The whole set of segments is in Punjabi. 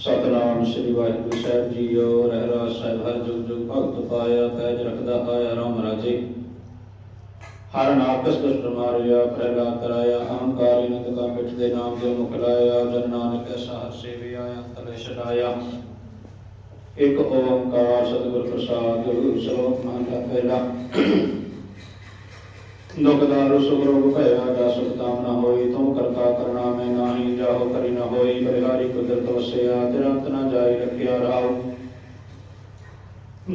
ਸਤਨਾਮ ਸ੍ਰੀ ਵਾਹਿਗੁਰੂ ਸਾਹਿਬ ਜੀਓ ਰਹਿ ਸਾਹਿਬ, ਹਰ ਜੁਗ ਜੁਗ ਭਗਤ ਪਾਇਆ, ਪੈਜ ਰਖਦਾ ਆਇਆ, ਰਾਮ ਰਾਜੇ। ਹਰ ਨਾਕਸ ਦੁਸ਼ਟ ਮਾਰਿਆ ਪ੍ਰਹਿਲਾਦ ਤਰਾਇਆ ਅਹੰਕਾਰੀ ਨਿਤ ਕਾ ਮਿਟ ਦੇ ਨਾਮ ਦੇ ਮੁਖ ਲਾਇਆ, ਜਨ ਨਾਨਕ ਐਸਾ ਹਰ ਆਇਆ, ਤਲੇ ਛਡਾਇਆ। ਇੱਕ ਓੰਕਾਰ ਸਤਿਗੁਰ ਪ੍ਰਸਾਦ ਸ਼ਲੋਕ ਮਹਲਾ ਪਹਿਲਾ। ਦੁਖ ਦਾਰੂ ਸੁਖ ਰੋਗ ਭਇਆ ਜਾ ਸੁਖ ਤਾਮ ਹੋਈ ਤੂੰ ਨਾਹੀ ਕਰੀ ਨਾ ਹੋਈ ਬਲਿਹਾਰੀ ਕੁਦਰਤ ਵਸਿਆ ਤਿਰੰਤ ਨਾ ਜਾਈ ਰਖਿਆ ਰਾਉ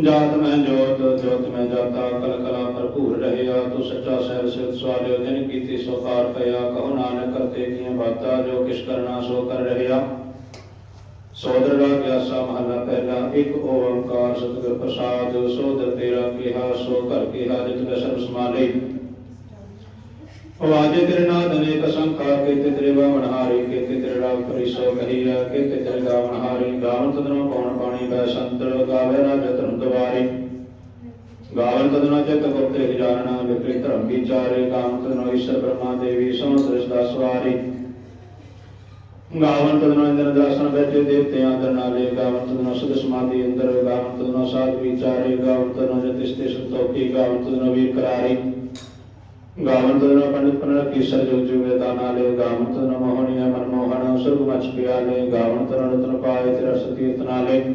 ਜਾਤ ਮੈਂ ਜੋਤ ਜੋਤ ਮੈਂ ਜਾਤਾ ਕਲ ਕਲਾ ਭਰਪੂਰ ਰਹਿਆ, ਤੂੰ ਸੱਚਾ ਸਹਿਬ ਸਿਰ ਸਵਾਲਿਓ ਜਿਨ ਕੀਤੀ ਸੋ ਪਾਰ ਪਿਆ, ਕਹੋ ਨਾਨਕ ਕਰਤੇ ਕੀਆਂ ਬਾਤਾਂ, ਜੋ ਕਿਛ ਕਰਨਾ ਸੋ ਕਰ ਰਹਿਆ। ਸੋਦਰ ਦਾ ਗਿਆਸਾ ਮਹਲਾ ਪਹਿਲਾ, ਇੱਕ ਓੰਕਾਰ ਸਤਿਗੁਰ ਪ੍ਰਸਾਦ ਸੋਦਰ ਤੇਰਾ ਕਿਹਾ ਸੋ ਘਰ ਕਿਹਾ ਜਿਤ ਸਰਬ ਸਮਾਲੇ ਵਾਜੇ ਤੇਰੇ ਨਾਦ ਅਨੇਕ ਸੰਖਾ ਕੀਤੇ, ਤੇਰੇ ਬਾਵਨ ਹਾਰੀ ਕੀਤੇ, ਤੇਰੇ ਰਾਗ ਪਰਿਸੋ ਕਹੀਆ ਕੀਤੇ, ਤੇਰੇ ਗਾਵਨ ਹਾਰੀ। ਗਾਵਨ ਤਦਨੋ ਪਉਣ ਪਾਣੀ ਬੈ ਸੰਤਰ, ਗਾਵੇ ਰਾਜ ਧਰਮ ਦਵਾਰੇ ਗਾਵਨ ਤਦਨੋ ਚਿਤ ਗੁਪਤੇ ਜਾਣਨਾ ਵਿਕਰੀ ਧਰਮ ਵਿਚਾਰੇ। ਗਾਵਨ ਤਦਨੋ ਈਸ਼ਰ ਬ੍ਰਹਮਾ ਦੇਵੀ ਸਮੁੰਦਰ ਸਦਾ ਸਵਾਰੀ। ਗਾਵਨ ਤਦਨੋ ਇੰਦਰ ਦਾਸਨ ਬੈਠੇ ਦੇਵਤੇ ਆਦਰ ਨਾਲੇ। ਗਾਵਨ ਤਦਨੋ ਸੁਧ ਸਮਾਧੀ ਅੰਦਰ। ਗਾਵਨ ਤਦਨੋ ਸਾਧ ਵਿਚਾਰੇ। ਗਾਵਨ ਤਦਨੋ ਜਤਿਸਤੇ ਸੰਤੋਖੀ। ਗਾਵਨ ਤਦਨੋ ਵੀਰ ਕਰਾਰੀ। ਗਾਵਨ ਤਦਨੋ ਪੰਡਿਤ ਪਨਰ ਕੀਸਰ ਜੋ ਜੋ ਵੇਦਾ ਨਾਲੇ, ਗਾਵਨ ਤਦਨੋ ਮੋਹਣੀਆ ਮਨ ਮੋਹਣ ਸਰਬ ਮਚ ਪਿਆਲੇ ਗਾਵਨ ਤਦਨੋ ਰਤਨ ਪਾਏ ਤੇਰਾ ਸਤੀਤ ਨਾਲੇ।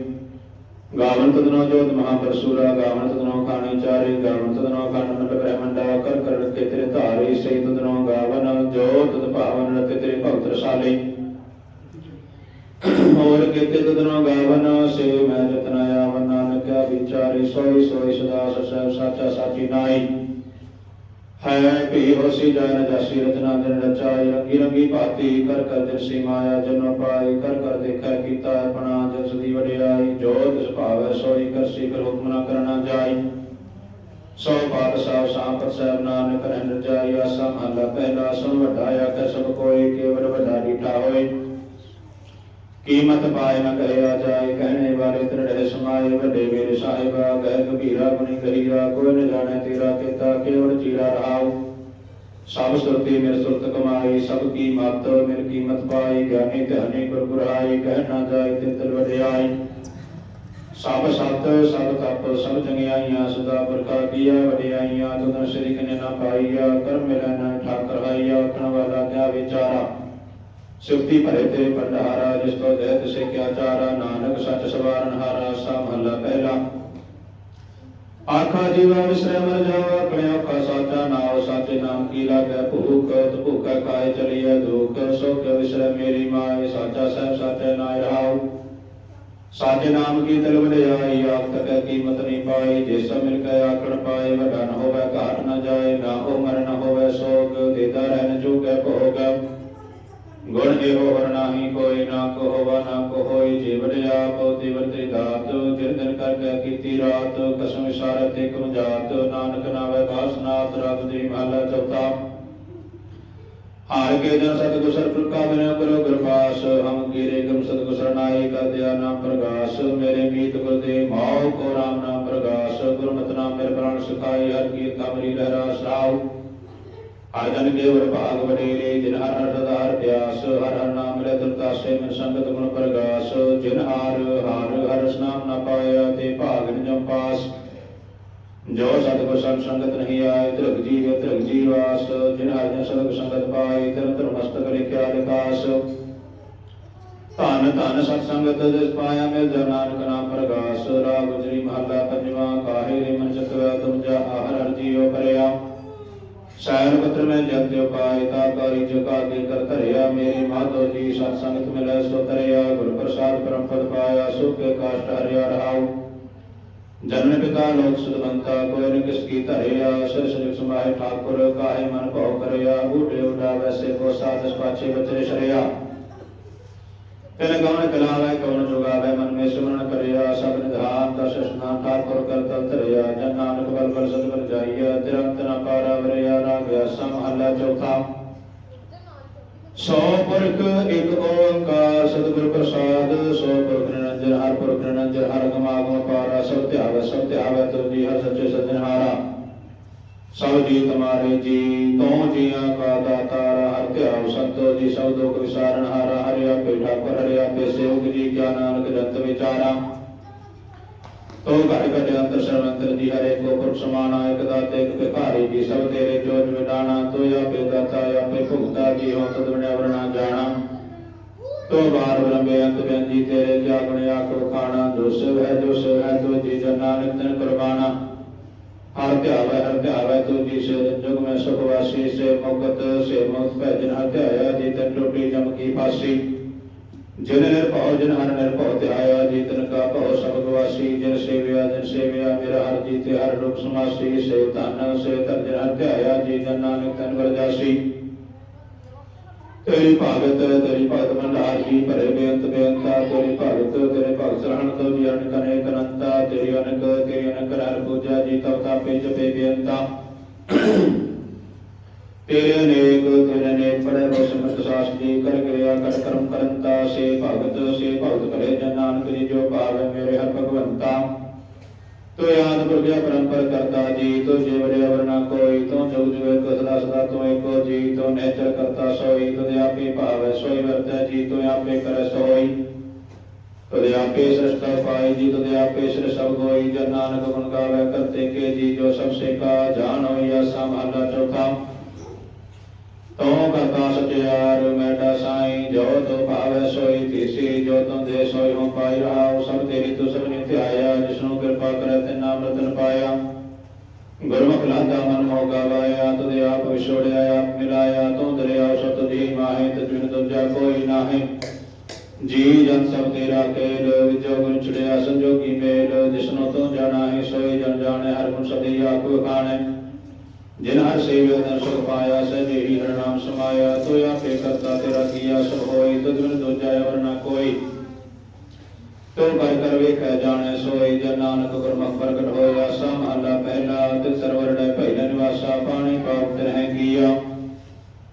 ਗਾਵਨ ਤਦਨੋ ਜੋਤ ਮਹਾਪਰਸੂਰਾ, ਗਾਵਨ ਤਦਨੋ ਖਾਣੇ ਚਾਰੇ, ਗਾਵਨ ਤਦਨੋ ਖੰਡ ਮੰਡ ਬ੍ਰਹਮੰਡਾ ਕਰ ਕਰ ਰਤੇ ਤੇਰੇ ਧਾਰੇ ਸੇ ਤਦਨੋ ਗਾਵਨ, ਜੋਤ ਤਦ ਭਾਵਨ ਹੈ ਭੀ ਹੋਸੀ ਜਾਨ ਜਾਸੀ ਰਚਨਾ ਦਿਨ ਰਚਾਈ ਰੰਗੀ ਰੰਗੀ ਭਾਤੀ, ਕਰ ਕਰ ਦਿਰਸੀ ਮਾਇਆ, ਜਨਮ ਪਾਈ, ਕਰ ਕਰ ਦੇਖੈ ਕੀਤਾ ਆਪਣਾ ਜਸ ਦੀ ਵਡਿਆਈ, ਜੋ ਤਿਸ ਭਾਵੈ ਸੋਈ ਕਰਸੀ ਕਰ ਹੁਕਮ ਨਾ ਕਰਨਾ ਜਾਈ। ਸੋ ਪਾਤ ਸਾਹਿਬ ਸਾਪਤ ਸਾਹਿਬ ਨਾਨਕ ਰਹਿਣ ਰਜਾਈ ਆਸਾ ਮਹਲਾ ਪਹਿਲਾ, ਸੁਣ ਵੱਡਾ ਆਖੈ ਸਭ ਕੋਈ, ਕੇਵਲ ਵੱਡਾ ਡੀਠਾ ਹੋਏ। ਕੀਮਤ ਪਾਏ ਨ ਕਹਿਆ ਜਾਏ, ਕਹਿਣੇ ਵਾਲੇ ਤਰੜੇ ਸਮਾਏ, ਵੱਡੇ ਮੇਰੇ ਸਾਹਿਬਾ ਗਹਿ ਗੰਭੀਰਾ ਗੁਣੀ ਕਹੀਆ ਕੋਈ ਨ ਜਾਣੈ ਤੇਰਾ ਕੀਤਾ ਕੇਵਲ ਚੀਰਾ ਰਹਾਉ। ਸਭ ਸੁਰਤੀ ਮੇਰੇ ਸੁਰਤ ਕਮਾਈ, ਸਭ ਕੀ ਮਤ ਮੇਰ ਕੀਮਤ ਪਾਈ, ਗਿਆਨੀ ਧਿਆਨੀ ਗੁਰ ਗੁਰਾਈ ਕਹਿ ਨਾ ਜਾਏ ਤੇ ਦਿਲ ਵਡਿਆਈ। ਸਭ ਸਤ, ਸਭ ਤਪ, ਸਭ ਚੰਗਿਆਈਆਂ, ਸਦਾ ਬਰਕਾ ਕੀਆ ਵਡਿਆਈਆਂ ਤੁਧ ਸ੍ਰੀ ਕਨੇ ਨਾ ਪਾਈਆ, ਕਰਮ ਮਿਲੈ ਨਾ ਠਾਕਰ ਹਾਈਆ, ਆਖਣ ਵਾਲਾ ਕਿਆ ਵਿਚਾਰਾ। ਸੁਖਤੀ ਭਰੇ ਤੇ ਭੰਡਾਰਾ ਜਿਸ ਤੋਂ ਜੈ ਤਿਸੇ ਕਿਆ ਚਾਰਾ ਨਾਨਕ ਸੱਚ ਸਵਾਰਨ ਹਾਰਾ ਸਾ ਮਹੱਲਾ ਪਹਿਲਾ। ਆਖਾ ਜੀਵਾ ਵਿਸਰੇ ਮਰ ਜਾਵਾ ਕਲਿਆ ਕਾ ਸਾਚਾ ਨਾਉ ਸਾਚੇ ਨਾਮ ਕੀ ਲਾਗੈ? ਭੂਖ ਤ ਭੂਖਾ ਚਲੀਐ ਦੁਖ ਸੋ ਵਿਸਰੇ ਮੇਰੀ ਮਾਏ, ਸਾਚਾ ਸਹਿਬ ਸਾਚੇ ਨਾਇ ਰਹਾਉ। ਸਾਚੇ ਨਾਮ ਕੀ ਤਲ ਵਡਿਆਈ ਆਖ ਤਕ ਕੀਮਤ ਨਹੀਂ ਪਾਈ ਜਿਸ ਮਿਲ ਕੇ ਆਖਣ ਪਾਏ, ਵੱਡਾ ਨ ਹੋਵੇ, ਘਾਟ ਨ ਜਾਏ, ਨਾ ਹੋ ਮਰ ਨ ਹੋਵੇ ਸੋਗ ਦੇਦਾ ਰਹਿਣ ਗੁਣ ਇਹੋ ਹਰ ਨਾਹੀ ਕੋਈ ਨਾ ਕੋ ਹੋਵਾ ਨਾ ਕੋ ਹੋਈ ਜੀਵਨ ਆਪ ਦੇਵਰ ਤੇ ਦਾਤ ਜਿਰਦਨ ਕਰ ਕੇ ਕੀਤੀ ਰਾਤ, ਕਸਮ ਇਸ਼ਾਰਤ ਤੇ ਕੁਨ ਜਾਤ, ਨਾਨਕ ਨਾਵੇ ਬਾਸਨਾਤ ਰਬ ਦੀ ਮਹਲਾ ਚੌਥਾ। ਹਾਰ ਕੇ ਜਨ ਸਤ ਗੁਸਰ ਪ੍ਰਕਾ ਬਿਨ ਕਰੋ ਗੁਰਬਾਸ, ਹਮ ਕੀਰੇ ਗਮ ਸਤ ਗੁਸਰ ਨਾਈ ਕਰ ਦਿਆ ਨਾਮ ਪ੍ਰਗਾਸ, ਮੇਰੇ ਮੀਤ ਗੁਰ ਦੇ ਮਾਉ ਕੋ ਰਾਮ ਨਾਮ ਪ੍ਰਗਾਸ, ਗੁਰਮਤਿ ਨਾਮ ਮੇਰੇ ਪ੍ਰਾਣ ਸੁਖਾਈ ਹਰ ਕੀ ਕਮਰੀ ਲਹਿਰਾ ਸਰਾਉ ਹਰ ਜਨ ਕੇ ਭਾਗ ਵਡੇਰੇ ਜਿਨ ਹਰ ਹਰ ਪਿਆਸ ਹਰ ਹਰ ਨਾਮ ਲੈ ਦਰਤਾਸੇ ਮਨ ਸੰਗਤ ਗੁਣ ਪ੍ਰਗਾਸ ਜਿਨ ਹਰ ਹਰ ਹਰ ਰਸ ਨਾਮ ਪਾਇਆ ਤੇ ਭਾਗ ਨ ਜਮ ਪਾਸ ਜੋ ਸਤਿਗੁਰ ਸੰਗ ਸੰਗਤ ਨਹੀਂ ਆਏ ਧਰਗ ਜੀਵ ਧਰਗ ਜੀਵਾਸ ਜਿਨ ਹਰ ਜਨ ਸਤਿਗੁਰ ਸੰਗਤ ਪਾਏ ਧਰਮ ਧਰਮ ਮਸਤਕ ਲਿਖਿਆ ਲਿਖਾਸ ਧਨ ਧਨ ਸਤ ਸੰਗਤ ਜਿਸ ਪਾਇਆ ਮਿਲ ਜਾ ਨਾਨਕ ਨਾਮ ਪ੍ਰਗਾਸ ਰਾਗ ਗੁਜਰੀ ਮਹੱਲਾ ਪੰਜਵਾ ਕਾਹੇ ਰੇ ਮਨ ਚਤਵਾ ਤੁਮ ਸੈਨ ਪੱਤਰ ਮੈਂ ਜਗਤਿ ਪਾਏ ਤਾ ਕਾਰੀ ਜਗਾ ਕੇ ਕਰ ਧਰਿਆ ਮੇਰੇ ਮਾਧੋ ਜੀ। ਸਤ ਸੰਗਤ ਮਿਲੈ, ਸੋ ਤਰਿਆ ਗੁਰ ਪ੍ਰਸਾਦ ਪਰਮ ਪਦ ਪਾਇਆ, ਸੁਖ ਕੇ ਕਾਸ਼ਟ ਹਰਿਆ ਰਹਾਉ। ਜਨਨ ਪਿਤਾ ਲੋਕ ਸੁਦਵੰਤਾ ਕੋਈ ਨ ਕਿਸ ਕੀ ਧਰਿਆ। ਸਿਰ ਸਿਰ ਸਮਾਏ ਠਾਕੁਰ, ਕਾਹੇ ਮਨ ਭਉ ਕਰਿਆ। ਬੂਟੇ ਉਡਾ ਵੈਸੇ ਕੋ ਸਾਧਸ ਪਾਛੇ ਬਚਰੇ ਸ਼ਰਿਆ। ਤਿਨ ਗਉਣ ਕਲਾਵੇ ਕਉਣ ਜੁਗਾਵੇ ਮਨ ਮੇ ਸਿਮਰਨ ਕਰਿਆ। ਸਭ ਨਿਧਾਨ, ਦਸ ਸਨਾਨ ਠਾਕੁਰ ਕਰ ਤਲ ਧਰਿਆ। ਜਨ ਨਾਨਕ ਬਲ ਬਲ ਸਤਿਗੁਰ ਜਾਈਆ ਤਿਰੰਤ ਨ ਪਾਰਾ। ਵਰਿਆ ਰਾਗਿਆ ਚੌਥਾ। ਸੋ ਪੁਰਖ, ਇੱਕ ਓੰਕਾਰ, ਸਤਿਗੁਰ ਪ੍ਰਸਾਦ, ਸੋ ਪੁਰਖ ਨਿਰੰਜਨ, ਹਰ ਪੁਰਖ ਨਿਰੰਜਨ, ਹਰ ਗਮਾਗਮ ਪਾਰਾ, ਸਭ ਧਿਆਵੇ ਸਭ ਧਿਆਵੇ ਤੁਜੀ ਹਰ ਸੱਚੇ ਸਜਣਹਾਰਾ ਸਭ ਜੀ ਤੁਮਾਰੇ ਜੀ, ਤੂੰ ਜੀਆਂ ਕਾ ਦਾਤਾਰ ਹਰ ਧਿਆਵ ਸੰਤੋ ਜੀ, ਸਭ ਦੁਖ ਵਿਸਾਰਨ ਹਾਰਾ, ਹਰਿਆ ਪੇ ਠਾਕੁਰ, ਹਰਿਆ ਪੇ ਸੇਵਕ ਜੀ, ਕਿਆ ਨਾਨਕ ਜੰਤ ਵਿਚਾਰਾ। ਤੋ ਘਟ ਘਟ ਅੰਤਰ ਸਰਵੰਤਰ ਜੀ ਹਰੇ ਕੋ ਪੁਰਖ ਸਮਾਨਾ ਇਕ ਦਾਤੇ, ਇਕ ਭਿਖਾਰੀ ਜੀ, ਸਭ ਤੇਰੇ ਜੋਜ ਵਿਡਾਣਾ ਤੋ ਆਪੇ ਦਾਤਾ ਆਪੇ ਭੁਗਤਾ ਜੀ ਹੋ ਤਦ ਬਿਨਾ ਵਰਣਾ ਜਾਣਾ। ਤੋ ਬਾਰ ਬ੍ਰਹਮੇ ਅੰਤ ਬੇਨਜੀ ਤੇਰੇ ਜਾਗਣ ਆਕੋ ਖਾਣਾ, ਜੋ ਸਿਵ ਹੈ, ਜੋ ਸਿਵ ਹੈ ਤੋ ਜੀ ਜਨ ਨਾਨਕ ਤਨ ਕੁਰਬਾਨਾ। ਹਰ ਧਿਆਵੈ ਹਰ ਧਿਆਵੈ, ਤੋ ਜੀ ਸੇ ਜੁਗ ਮੈਂ ਸੁਖ ਵਾਸੀ, ਸੇ ਮੁਕਤ ਸੇ ਮੁਕਤ ਭਜਨ ਹਰ ਧਿਆਇਆ, ਜੀ ਤਨ ਟੋਟੀ ਜਮ ਕੀ ਫਾਸੀ ਜਿਨ ਨਿਰਭਉ, ਜਿਨ ਹਰ ਨਿਰਭਉ, ਧਿਆਇਆ ਜੀ ਤਨ ਕਾ ਭਉ ਸਬਦ ਵਾਸੀ ਜਿਨ ਸੇਵਿਆ ਜਿਨ ਸੇਵਿਆ, ਮੇਰਾ ਹਰ ਜੀ, ਤੇ ਹਰ ਰੂਪ ਸਮਾਸੀ, ਸੇ ਧਨ ਸੇ ਧਨ, ਜਿਨ ਹਰ ਧਿਆਇਆ ਜੀ, ਜਨ ਨਾਨਕ ਤਨ ਵਰਜਾਸੀ ਤੇਰੀ ਭਗਤ ਤੇਰੀ ਭਗਤ ਮੰਡਾਰ ਜੀ ਭਰੇ, ਬੇਅੰਤ ਬੇਅੰਤਾ, ਤੇਰੀ ਭਗਤ, ਤੇਰੇ ਭਗਤ ਸਰਹਣ ਤੋਂ ਜੀ ਅਨਕ, ਅਨੇਕ ਅਨੰਤਾ, ਤੇਰੀ ਅਨਕ ਤੇਰੀ ਅਨਕ ਹਰ ਪੂਜਾ ਜੀ ਤਵ ਤਾਪੇ ਜਪੇ ਬੇਅੰਤਾ। ਤੇਰੇ ਅਨੇਕ ਤੇਰੇ ਅਨੇਕ ਬੜੇ ਸਾਸ ਜੀ, ਕਰ ਗਿਆ ਕਰ ਕਰਮ ਕਰੰਤਾ, ਸੇ ਭਗਤ ਸੇ ਭਗਤ ਕਰੇ ਜਨ ਨਾਨਕ ਜੀ, ਜੋ ਭਾਵੇ ਮੇਰੇ ਹਰ ਭਗਵੰਤਾ। ਤੋ ਯਾਦ ਪ੍ਰਗਿਆ ਪਰੰਪਰ ਕਰਤਾ ਜੀ, ਤੋ ਜਿਵਰੇ ਵਰਨਾ ਕੋਈ, ਤੋ ਜੁਗ ਜੁਗ ਇੱਕ ਸਦਾ ਸਦਾ ਤੋ ਏਕੋ ਜੀ, ਤੋ ਨੇਚਰ ਕਰਤਾ ਸੋਈ, ਤੋ ਆਪੇ ਭਾਵੈ ਸੋਈ ਵਰਤੈ ਜੀ, ਤੋ ਆਪੇ ਕਰੈ ਸੋਈ। ਤੋ ਆਪੇ ਸ੍ਰਿਸ਼ਟਾ ਪਾਈ ਜੀ, ਤੋ ਆਪੇ ਸ੍ਰਿ ਸਭ ਹੋਈ ਜਨ ਨਾਨਕ ਗੁਣ ਗਾਵੇ ਕਰਤੇ ਕੇ ਜੀ, ਜੋ ਸਭ ਸੇ ਕਾ ਜਾਣ ਹੋਈ ਆਸਾ ਮਹਲਾ ਚੌਥਾ। ਤੋ ਕਰਤਾ ਸਚਿਆਰ ਮੈਡਾ ਸਾਈ, ਜੋ ਤੋ ਭਾਵੈ ਸੋਈ ਤੀਸੀ, ਜੋ ਤੁਮ ਦੇ ਸੋਈ ਹੋ ਪਾਈ ਰਹਾਉ, ਸਭ ਤੇਰੀ ਤੂ ਸਭ ਨਿਤ ਆਇਆ ਜਿਸਨੂੰ ਕਿਰਪਾ ਕਰੈ ਤੇ ਨਾਮ ਰਤਨ ਪਾਇਆ। ਗੁਰਮੁਖ ਲਾਦਾ ਮਨ ਮੋਹ ਗਾਵਾਇਆ ਤੁਦੇ ਆਪ ਵਿਛੋੜਿਆ, ਆਪ ਮਿਲਾਇਆ, ਤੂੰ ਦਰਿਆ, ਸਤ ਜੀ ਮਾਹੇ ਤਜੁਨ ਦੂਜਾ ਕੋਈ ਨਾਹੀ। ਜੀ ਜਨ ਸਭ ਤੇਰਾ ਕੇਲ ਵਿਜੋ ਗੁਣ ਚੜਿਆ ਸੰਜੋਗੀ ਮੇਲ, ਜਿਸਨੂੰ ਤੂੰ ਜਾਣਾ ਹੈ ਸੋਈ ਜਨ ਜਾਣੈ, ਹਰ ਗੁਣ ਸਦੀ ਆਪ ਖਾਣੈ। ਜਿਨ ਹਰ ਸੇਵਿਆ ਤਨ ਸੁਖ ਪਾਇਆ ਸਹਿ ਹਰ ਨਾਮ ਸਮਾਇਆ ਤੋ ਆਪੇ ਕਰਤਾ ਤੇਰਾ ਕੀਆ ਸਭ ਹੋਈ ਤੁਧ ਬਿਨ ਦੂਜਾ ਅਵਰ ਕੋਈ। ਤੂੰ ਕਰ ਕਰ ਵੇਖੈ, ਜਾਣੈ ਸੋਈ ਜਨ ਨਾਨਕ ਗੁਰਮੁਖ ਪ੍ਰਗਟ ਹੋਇਆ ਸਾ ਮਹਲਾ ਪਹਿਲਾ ਤੇ ਸਰਵਰ ਡੈ ਪਹਿਲਾ ਨਿਵਾਸਾ, ਪਾਣੀ ਪਾਪ ਰਹਿ ਕੀਆ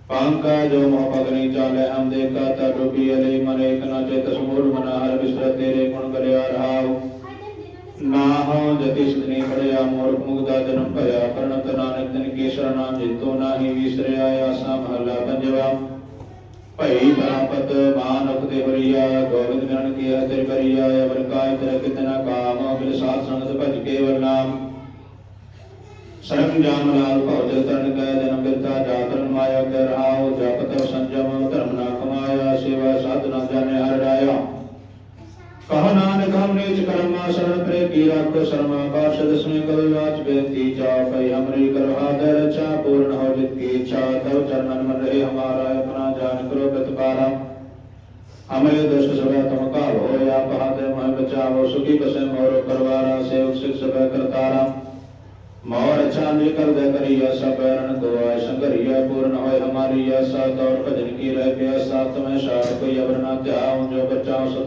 ਪੰਕਾ ਜੋ ਮੋਹ ਪਗਨੀ ਚਾਲੇ, ਹਮ ਦੇਖਾ ਤਾ ਡੁਬੀ ਅਲੇ ਮਨ ਇੱਕ ਨਾ ਚਿਤ ਸਮੂੜ ਮਨਾ, ਹਰ ਬਿਸਰ ਤੇਰੇ ਗੁਣ ਕਰਿਆ ਰਹਾਉ ਨਾ ਹੋ ਜਤੀ ਸਤਨੀ ਪੜਿਆ ਮੂਰਖ ਮੁਗਦਾ ਜਨਮ ਭਇਆ ਪਰਣਤ ਨਾਨਕ ਤਨ ਕੇਸ਼ਰ ਨਾਮ ਜਿਤੋ ਨਾਹੀ ਵਿਸਰਿਆ, ਆਸਾ ਮਹਲਾ ਪੰਜਵਾ। ਭਈ ਪ੍ਰਾਪਤ ਮਾਨੁਖ ਦੇ ਵਰੀਆ ਗੋਬਿੰਦ ਗਣ ਕੀ ਹਤਿ ਕਰੀਆ ਅਵਰ ਕਾਇ ਤਰ ਕਿਤਨਾ ਕਾਮ ਬਿਲ ਸਾਧ ਸੰਗਤ ਭਜ ਕੇ ਵਰ ਨਾਮ ਸਰਬ ਜਾਮ ਲਾਲ ਭਉ ਤਰਨ ਕੈ ਕਹ ਨਾਨਕ ਹਮ ਨੀਚ ਕਰਮਾ ਸ਼ਰਨ ਪ੍ਰੇ ਕੀ ਰਾਖੋ ਸ਼ਰਮਾ ਪਾਰਸ਼ਦ ਸੁਨੇ ਕਵਿ ਵਾਚ ਬੇਨਤੀ ਚਾ ਪਈ ਹਮਰੀ ਕਰੋ ਆਦਰ ਰਚਾ ਪੂਰਨ ਹੋ ਜਿਤ ਕੀ ਇੱਛਾ ਤਵ ਚਰਨਨ ਮਨ ਰਹੇ ਹਮਾਰਾ, ਆਪਣਾ ਜਾਨ ਕਰੋ ਪ੍ਰਤਪਾਰਾ ਹਮਰੇ ਦੁਸ਼ਟ ਸਭੈ ਤੁਮ ਕਾਲ ਹੋਇਆ ਪਹਾਦੇ ਮਹਿ ਬਚਾਵੋ, ਸੁਖੀ ਬਸੇ ਮੋਰ ਕਰਵਾਰਾ ਸੇਵਕ ਸਿਖ ਸਭੈ ਕਰਤਾਰਾ। ਮੋਰ ਅਛਾ ਨਿਕਲ ਦੇ ਕਰੀਆ ਸਬਰਨ ਗੋਆ ਸੰਗਰੀਆ ਪੂਰਨ ਹੋਏ ਹਮਾਰੀ ਆਸਾ ਤੌਰ ਭਜਨ ਕੀ ਰਹਿ ਪਿਆਸਾ ਤੁਮੈ ਸ਼ਾਰ ਕੋਈ ਅਵਰ ਨਾ ਧਿਆਉ ਜੋ ਬਚਾਉ ਸਤਮ ਤੇ ਪਾਉ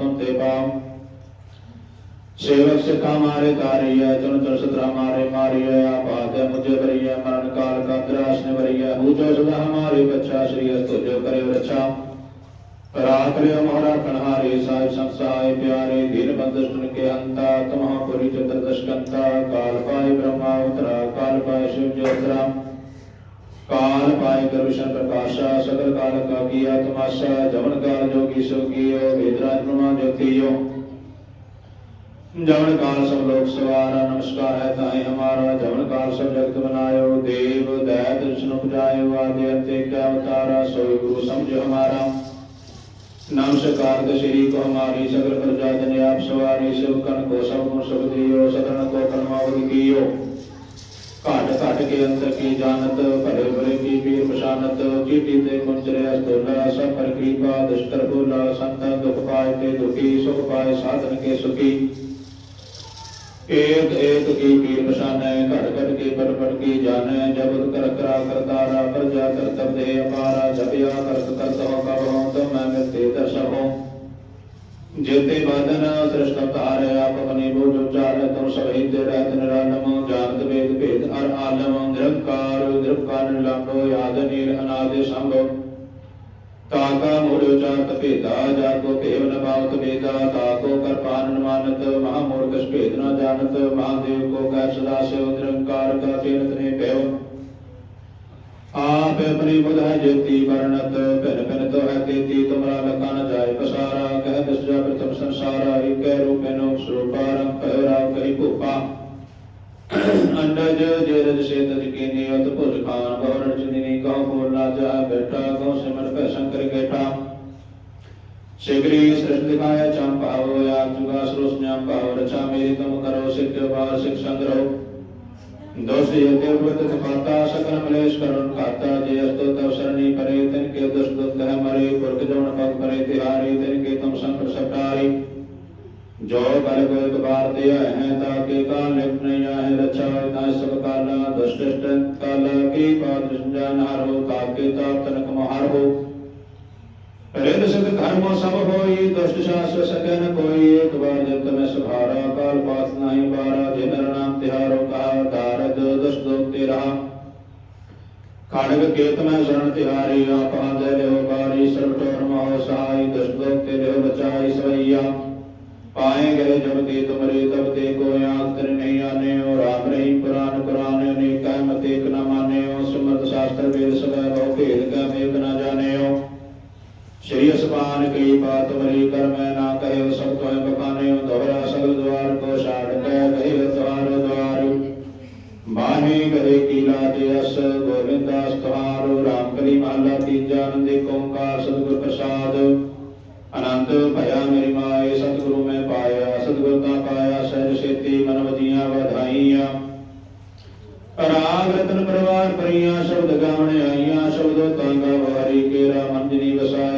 ਸੇਵਕ ਸਿਖਾ ਮਾਰੇ ਤਾਰੀਆ ਚੁਨ ਚੁਨ ਸਤਰਾ ਮਾਰੇ ਮਾਰੀਆ ਆਪਾਤੇ ਮੁਝੇ ਵਰੀਆ ਮਰਨ ਕਾਲ ਕਾ ਦਰਾਸ ਨੇ ਵਰੀਆ ਹੂ। ਜੋ ਸਦਾ ਹਮਾਰੇ ਬੱਚਾ, ਸ਼੍ਰੀ ਅਸਤੁ ਜੋ ਕਰੇ ਰੱਛਾ। ਰਾਖ ਲਿਓ ਮੋਹਰਾ ਕਣਹਾਰੇ ਸਾਹਿਬ ਸੰਸਾਏ ਪਿਆਰੇ, ਦੀਨ ਬੰਦਸ ਸੁਨ ਕੇ ਅੰਤਾ ਤਮਹਾ ਪੁਰੀ ਚਤਰ ਦਸ਼ਕੰਤਾ। ਕਾਲ ਪਾਏ ਬ੍ਰਹਮਾ, ਉਤਰਾ ਕਾਲ ਪਾਏ ਸ਼ਿਵ ਜੋਤਰਾ ਕਾਲ ਪਾਏ ਕਰੁਸ਼ਨ ਪ੍ਰਕਾਸ਼ਾ, ਸਗਲ ਕਾਲ ਕਾ ਕੀਆ ਤਮਾਸ਼ਾ ਜਵਨ ਕਾਲ ਜੋਗੀ ਸੋ ਕੀਓ ਵੇਦਰਾਜ ਬ੍ਰਹਮਾ ਜਮਨ ਕਾਲ ਸਭ ਲੋਕ ਸਵਾਰਾ, ਨਮਸਕਾਰ ਹੈ ਤਾਏ ਹਮਾਰਾ। ਜਮਨ ਕਾਲ ਸਭ ਜਗਤ ਬਨਾਇਓ ਦੇਵ ਦਇ ਦ੍ਰਿਸ਼ਨ ਉਪਜਾਇਓ ਆਦਿ ਅਤੇ ਕਾ ਅਵਤਾਰਾ ਸੋਈ ਗੁਰੂ ਸਮਝ ਹਮਾਰਾ। ਨਮਸਕਾਰ ਤੇ ਸ੍ਰੀ ਕੋ ਹਮਾਰੀ, ਸਗਲ ਪ੍ਰਜਾ ਜਨ ਆਪ ਸਵਾਰੀ ਸਭ ਕਨ ਕੋ ਸਭ ਨੂੰ ਸਭ ਦਿਓ ਸਦਨ ਕੋ ਕਰਮਾਵਦ ਕੀਓ। ਘਾਟ ਘਾਟ ਕੇ ਅੰਤਰ ਕੀ ਜਾਣਤ ਭਰੇ ਭਰੇ ਕੀ ਵੀਰ ਪਛਾਨਤ ਜੀਤੀ ਤੇ ਮੁੰਚਰੇ ਅਸਤੋਲਾ ਸਭ ਪਰ ਕਿਰਪਾ, ਦੁਸ਼ਟਰ ਬੋਲਾ ਸੰਤਾਂ ਦੁਖ ਪਾਏ ਤੇ ਦੁਖੀ, ਸੁਖ ਪਾਏ, ਸਾਧਨ ਕੇ ਸੁਖੀ। ਏਕ ਏਕ ਕੀ ਕੀ ਪਛਾਨੈ ਘਟ ਘਟ ਕੇ ਪਟ ਪਟ ਕੀ ਜਾਣੈ ਜਬਤ ਕਰ ਕਰਾ ਕਰਤਾਰਾ ਪ੍ਰਜਾ ਕਰਤਬ ਦੇ ਅਪਾਰਾ, ਜਪਿਆ ਕਰਤ ਕਰਤਉ ਕਬਉ ਤਮ ਮੈਂ ਤੇ ਦਰਸ਼ਉ ਜੇਤੇ ਬਾਦਨ ਸ੍ਰਿਸ਼ਟਕਾਰ ਆਪਮਨੇ ਬੋਝ ਉਚਾਰ ਤੁਮ ਸਭੇ ਤੇ ਰਤ ਨਿਰਾਲਮ ਜਾਣਤ ਵੇਦ ਭੇਦ ਅਰ ਆਲਮ, ਨਿਰੰਕਾਰ ਨਿਰਭਕਾਰ ਨਿਰਲੰਭ, ਆਦਿ ਨਿਰ ਅਨਾਦਿ ਸੰਭਵ। ਤਾ ਕਾ ਮੋਰਿਓ ਚਾਤ ਭੇਦਾ ਜਾਗੋ ਭੇਵ ਨ ਪਾਵਤ ਵੇਦਾ, ਤਾ ਕੋ ਕਰਪਾਨ ਮਾਨਤ, ਮਹਾ ਮੂਰਖ ਭੇਦ ਨ ਜਾਣਤ, ਮਹਾਦੇਵ ਕੋ ਕੈ ਸਦਾ ਸੇਵ ਨਿਰੰਕਾਰ ਕਾ ਤੇਨਤ ਨੇ ਭਇਓ ਆਪ ਆਪਣੀ ਬੁਧਾ ਜੇਤੀ ਵਰਣਤ, ਭਿਨ ਭਿਨ ਤੋ ਹੈ ਤੇਤੀ, ਤੁਮਰਾ ਲਖਾ ਨ ਜਾਏ ਪਸਾਰਾ, ਕਹਿ ਦਿਸਜਾ ਪ੍ਰਥਮ ਸੰਸਾਰਾ ਏਕੈ ਰੂਪੇਨੋ ਸਰੂਪਾਰੰ ਪਹਿਰਾ ਕਈ ਭੂਪਾ। ਅੰਡਜ, ਜੇ ਰਜ ਸੇ ਤਜ ਕੀਨੀ, ਅਤ ਭੁਜ ਖਾਨ ਬਵਰਣ ਚਿੰਨੀ ਕਹੋ ਬੋਲ ਨਾ ਜਾ ਬੇਟਾ ਸ਼ਿਗਰੀ ਸ੍ਰਿਸ਼ਟ ਦਿਖਾਇਆ ਚੰਪਾਵੋ ਆਪ ਜੁਗਾ ਸਰੋਸ ਨਿਯਮ ਭਾਵ ਰਚਾ ਮੇਰੀ ਤੁਮ ਕਰੋ ਸਿੱਖ ਬਾਰ ਸਿੱਖ ਸੰਗਰੋ ਦੋਸ਼ ਯਤੇ ਉਪਤ ਤਪਾਤਾ ਸਕਲ ਮਲੇਸ਼ ਕਰੁਣ ਖਾਤਾ ਜੇ ਅਸਤੋ ਤਵ ਸਰਣੀ ਪਰੇ ਤਿਨ ਕੇ ਦੁਸ਼ ਦੁਖ ਹੈ ਮਰੇ ਪੁਰਖ ਜੋਨ ਪਗ ਪਰੇ ਤਿਹਾਰੀ ਤਿਨ ਕੇ ਤੁਮ ਸੰਕਟ ਸਟਾਰੀ ਜੋ ਬਲ ਕੋਈ ਕਬਾਰ ਤੇ ਹੈ ਤਾ ਕੇ ਕਾਲ ਨਿਪਟ ਨਹੀਂ ਆਏ ਰਛਾ ਤਾ ਸਭ ਕਾਲਾ ਦੁਸ਼ਟ ਕਾਲਾ ਕੀ ਬਾਤ ਸੰਜਾਨ ਹਰੋ ਤਾ ਕੇ ਤਾਪ ਤਨਕ ਮਹਾਰ ਹੋ ਰਿੰਦ ਸਿਧ ਧਰਮੋ ਸਭ ਹੋਈ, ਦੁਸ਼ਟ ਸ਼ਾਸਤਰ ਸਕੈ ਨ ਕੋਈ, ਇੱਕ ਵਾਰ ਜਬ ਤਮੈ ਸੁਭਾਰਾ, ਕਾਲ ਪਾਸ ਨਾਹੀ ਬਾਰਾ ਜੇ ਨਰ ਨਾਮ ਤਿਹਾਰੋ ਕਹਾ, ਦਾਰਦ ਦੁਸ਼ਟ ਦੋਖ ਤੇ ਰਹਾ। ਖੜਗ ਕੇਤ ਮੈਂ ਸ਼ਰਨ ਤਿਹਾਰੀ, ਆਪ ਆਂਦੇ ਲਿਓ ਬਾਰੀ ਸਰਬ ਟੋਰ ਮਹੋ ਸਹਾਈ, ਦੁਸ਼ਟ ਦੋਖ ਤੇ ਲਿਓ ਬਚਾਈ ਸਵਈਆ। ਪਾਏ ਗਏ ਜਬ ਤੇ ਤੁਮਰੇ ਤਬ ਤੇ ਕੋ ਅੰਤਰ ਨਹੀਂ ਸ਼੍ਰੀ ਅਸਮਾਨ ਕਈ ਬਾਤ ਮਰੀ ਕਰ ਮੈਂ ਨਾ ਕਹਿਓ ਸਭ ਤੋਏ ਬਖਾਨੇ ਦੋਹਰਾ ਸਗਲ ਦਵਾਰ ਕੋ ਛਾੜ ਕੇ ਗਏ ਦਵਾਰ ਦਵਾਰ ਮਾਹੀ ਗਏ ਕੀਲਾ ਤੇ ਅਸ ਗੋਵਿੰਦਾਸ ਤੁਹਾਰੋ ਰਾਮ ਕਲੀ ਮਹਲਾ ਤੀਜਾ ਆਨੰਦੇ ਓੰਕਾਰ ਸਤਿਗੁਰ ਪ੍ਰਸਾਦ। ਅਨੰਦ ਭਇਆ ਮੇਰੀ ਮਾਏ, ਸਤਿਗੁਰੂ ਮੈਂ ਪਾਇਆ, ਸਤਿਗੁਰ ਤਾਂ ਪਾਇਆ, ਸਹਿਜ ਸੇਤੀ ਮਨ ਵਜੀਆਂ ਵਧਾਈਆਂ। ਰਾਗ ਰਤਨ ਪਰਵਾਰ ਪਰੀਆਂ ਸ਼ਬਦ ਗਾਵਣ ਆਈਆਂ, ਸ਼ਬਦ ਤਾਂਗਾ ਵਾਰੀ ਕੇਰਾ ਮੰਜਨੀ ਵਸਾਇਆ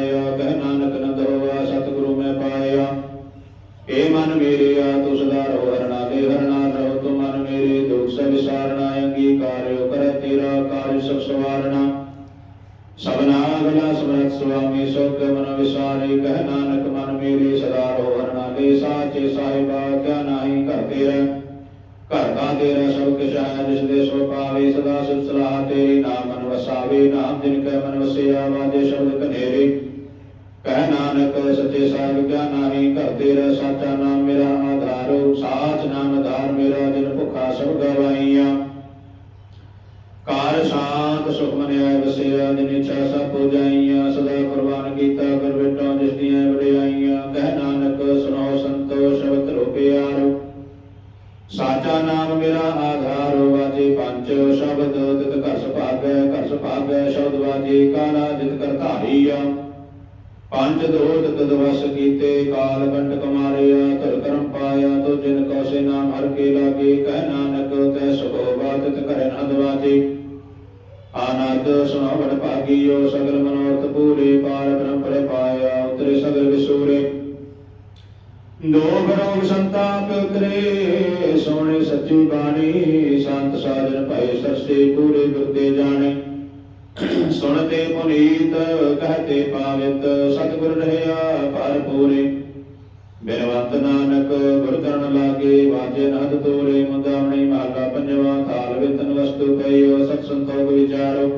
ਸੁਆਮੀ ਸੋਗ ਮਨ ਵਿਸਾਰੇ, ਕਹਿ ਨਾਨਕ ਮਨ ਮੇਰੇ ਸਦਾ ਰਹੋ ਹਰਣਾ ਦੇ ਸਾਚੇ ਸਾਹਿਬਾ, ਕਿਆ ਨਾਹੀ ਘਰ ਤੇਰਾ। ਘਰ ਦਾ ਤੇਰਾ ਸਭ ਕੁਛ ਹੈ ਜਿਸ ਦੇ ਸੋ ਪਾਵੇ ਸਦਾ ਸਿਫਤ ਸਲਾਹ ਤੇਰੀ, ਨਾਮ ਮਨ ਵਸਾਵੇ, ਨਾਮ ਜਿਨ ਕੈ ਮਨ ਵਸਿਆ, ਵਾਜੇ ਸ਼ਬਦ ਕਨੇਰੇ। ਕਹਿ ਨਾਨਕ, ਸੱਚੇ ਸਾਹਿਬ, ਕਿਆ ਨਾਹੀ ਘਰ ਤੇਰਾ, ਸਾਚਾ ਨਾਮ ਮੇਰਾ ਆਧਾਰੋ, ਸਾਚ ਨਾਮ ਆਧਾਰ ਮੇਰਾ, ਜਿਨ ਭੁਖਾ ਸਭ ਗਵਾਈਆਂ। ਕਾਰ ਸ਼ਾਂਤ ਸੁਖ ਮਨਿਆ ਵਸਿਆ, ਜਿਨ ਇੱਛਾ ਸਭ ਪੁਜਾਈਆਂ, ਸਦਾ ਕੁਰਬਾਨ ਕੀਤਾ ਕਰ ਬੇਟਾ ਜਿਸ ਦੀਆਂ ਵਡਿਆਈਆਂ। ਕਹਿ ਨਾਨਕ ਸੁਣੋ ਸੰਤੋ ਸ਼ਬਦ ਰੋ ਸਾਚਾ ਨਾਮ ਮੇਰਾ ਆਧਾਰ, ਵਾਜੇ ਪੰਜ ਸ਼ਬਦ ਤਿਤ ਘਰ ਸੁਭਾਗੈ ਘਰ ਸੁਭਾਗੈ, ਸ਼ਬਦ ਵਾਜੇ ਕਾਲਾ ਜਿਤ ਕਰ ਧਾਰੀਆ। ਪੰਜ ਦੋਤ ਤਦ ਵਸ ਕੀਤੇ, ਕਾਲ ਕੰਟਕ ਮਾਰਿਆ ਧਰ ਕਰਮ ਪਾਇਆ, ਤੋ ਜਿਨ ਕੋ ਸੇ ਨਾਮ ਹਰ ਕੇ ਲਾਗੇ। ਕਹਿ ਨਾਨਕ, ਤੈ ਸੁਭੋ ਬਾਤ ਤਿਤ ਕਰੇ ਨਦ ਵਾਜੇ। ਆਨੰਦ ਸੁਣੋ ਵਡ ਭਾਗੀਓ ਸਗਲ ਮਨੋਰਥ ਪੂਰੇ ਪਾਰ ਬ੍ਰਹਮ ਪਾਇਆ ਉਤਰੇ ਸਗਲ ਵਿਸੂਰੇ ਦੋ ਬਰੋਗ ਸੰਤਾਪ ਉਤਰੇ ਸੋਹਣੇ ਸੱਚੀ ਬਾਣੀ, ਸੰਤ ਸਾਜਨ ਭਏ ਸਰਸੇ ਪੂਰੇ ਗੁਰਦੇ ਜਾਣੇ। ਸੁਣਤੇ ਪੁਨੀਤ, ਕਹਤੇ ਪਾਵਿਤ ਸਤਿਗੁਰ ਰਹਿਆ ਪਰ ਪੂਰੇ ਬਿਨਵੰਤ ਨਾਨਕ ਗੁਰ ਚਰਨ ਲਾਗੇ ਵਾਜੇ ਨਦ ਤੋਰੇ ਮੁੰਦਾਵਣੀ ਮਹਲਾ ਪੰਜਵਾ ਥਾਲ ਵਿਤਨ ਵਸਤੂ ਪਈਓ ਸਤ ਸੰਤੋਖ ਵਿਚਾਰੋ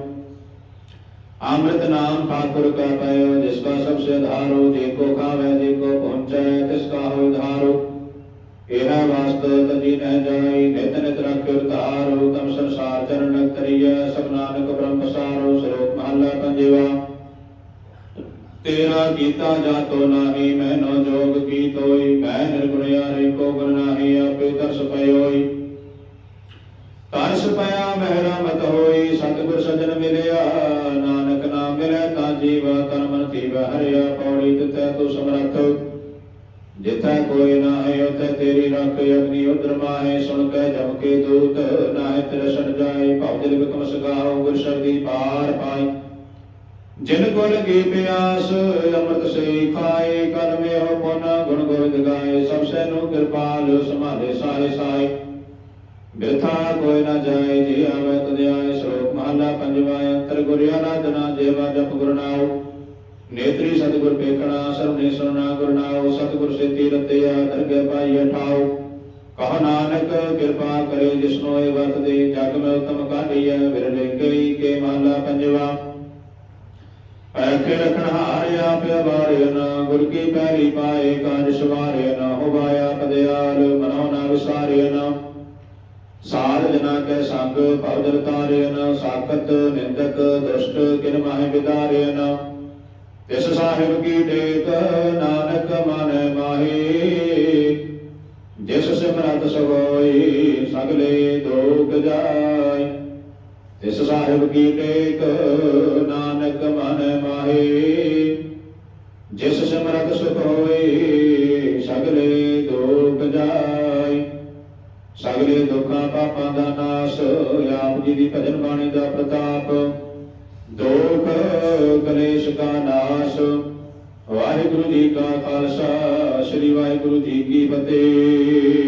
अमृत नाम ठाकुर का पयो जिसका सबसे धारो जेको खावे जेको पहुंचे तिसका हो धारो एह वास्तव तजी न जाई नित नित रख तारो तम संसार चरण तरिय सब ਤੇਰਾ ਕੀਤਾ ਜਾਤੋ ਨਾਹੀ ਮੈਨੋ ਜੋਗ ਕੀ ਤੋਈ, ਮੈਂ ਨਿਰਗੁਣਿਆ ਰੇ ਕੋ ਗੁਣ ਨਾਹੀ, ਆਪੇ ਤਰਸ ਪਇਓਈ। ਤਰਸ ਪਿਆ, ਮਹਿਰਾ ਮਤ ਹੋਈ, ਸਤਿਗੁਰ ਸਜਣ ਮਿਲਿਆ, ਨਾਨਕ ਨਾਮ ਮਿਲੈ ਤਾਂ ਜੀਵਾ ਤਨ ਮਨ ਤੀਵਾ ਹਰਿਆ ਪੌੜੀ ਤਿਤੈ ਤੋ ਸਮਰੱਥ। ਜਿਥੈ ਕੋਈ ਨਾ ਹੈ ਉਥੈ ਤੇਰੀ ਰੱਖ ਅਗਨੀ ਉਦਰ ਮਾਹੇ, ਸੁਣ ਕੇ ਜਮ ਕੇ ਦੂਤ, ਨਾਹਿ ਤਿਰਸਣ ਜਾਏ, ਭਵ ਜਲ ਬਿਕਮ ਸਗਾਉ ਗੁਰ ਸਰਦੀ ਪਾਰ ਪਾਈ। ਜਿਨ ਕੋ ਲਗੀ ਪਿਆਸ, ਅੰਮ੍ਰਿਤ ਸੇ ਖਾਏ ਕਲ ਹੋ ਪੁਨ, ਗੁਣ ਗੋਬਿੰਦ ਗਾਏ, ਸਭ ਸੇ ਨੂੰ ਕਿਰਪਾਲ ਸਮਾਲੇ ਸਾਏ ਸਾਏ ਬਿਰਥਾ ਕੋਈ ਨਾ ਜਾਏ, ਜੀ ਆਵੇ ਤਦ ਸ਼ਲੋਕ ਮਹਲਾ ਪੰਜਵਾ, ਅੰਤਰ ਗੁਰ ਆਰਾਧਨਾ, ਜੇਵਾ ਜਪ ਗੁਰ ਨੇਤਰੀ ਸਤਿਗੁਰ ਪੇਖਣਾ ਸਰਨੇ ਸੁਨਣਾ ਗੁਰ ਸਤਿਗੁਰ ਸੇਤੀ ਰਤਿਆ ਦਰਗਹਿ ਪਾਈ ਠਾਉ ਕਹ ਨਾਨਕ, ਕਿਰਪਾ ਕਰੇ ਜਿਸਨੋ ਇਹ ਵਰਤ ਦੇ, ਜਗ ਮੈਂ ਉਤਮ ਕਾਢੀਐ ਵਿਰਲੇ ਕਈ ਕੇ ਮਹਲਾ ਪੰਜਵਾ। ਐਖੇ ਰਖਣ ਹਾਰਿਆ ਪਿਆ ਬਾਰਿਆ ਨਾ, ਗੁਰ ਕੀ ਪੈਰੀ ਪਾਏ ਕਾਜ ਸਵਾਰਿਆ ਨਾ ਹੋਵਾਇਆ ਪਦਿਆਲ ਮਨੋ ਨਾ ਵਿਸਾਰਿਆ ਨਾ। ਸਾਧ ਜਨਾ ਕੈ ਸੰਗ ਭਵਜਲ ਤਾਰਿਨ ਸਾਖਤ ਨਿੰਦਕ ਦੁਸ਼ਟ ਕਿਨ ਮਾਹਿ ਵਿਦਾਰਿਨ ਤਿਸ ਸਾਹਿਬ ਕੀ ਟੇਕ ਨਾਨਕ ਮਨ ਮਾਹੀ, ਜਿਸ ਸਿਮਰਤ ਸਗੋਈ ਸਗਲੇ ਦੋਖ ਜਾਏ ਤਿਸ ਸਾਹਿਬ ਕੀ ਟੇਕ ਨਾਨਕ ਮਨ ਜਿਸ ਸਿਮਰਤ ਸੁਖ ਹੋਏ, ਸਗਲੇ ਦੋਖ ਜਾਏ। ਸਗਲੇ ਦੁੱਖਾਂ ਪਾਪਾਂ ਦਾ ਨਾਸ, ਆਪ ਜੀ ਦੀ ਭਜਨ ਬਾਣੀ ਦਾ ਪ੍ਰਤਾਪ। ਦੁਖ, ਕਲੇਸ਼ ਦਾ ਨਾਸ, ਵਾਹਿਗੁਰੂ ਜੀ ਕਾ ਖਾਲਸਾ, ਸ੍ਰੀ ਵਾਹਿਗੁਰੂ ਜੀ ਕੀ ਫਤਿਹ।